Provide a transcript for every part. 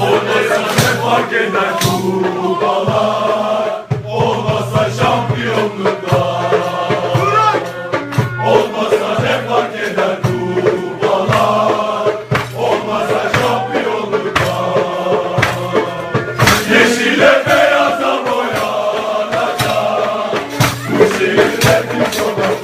Olmasa ne fark eder kupalar Olmasa şampiyonluklar Olmasa ne fark eder kupalar Olmasa şampiyonluklar Yeşile beyaza boyanacak Bu şehirler bir sokaklar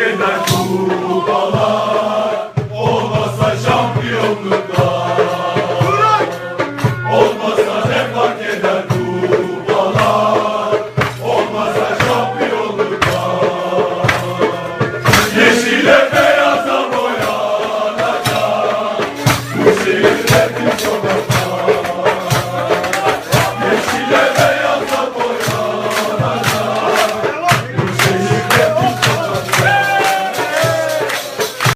ne fark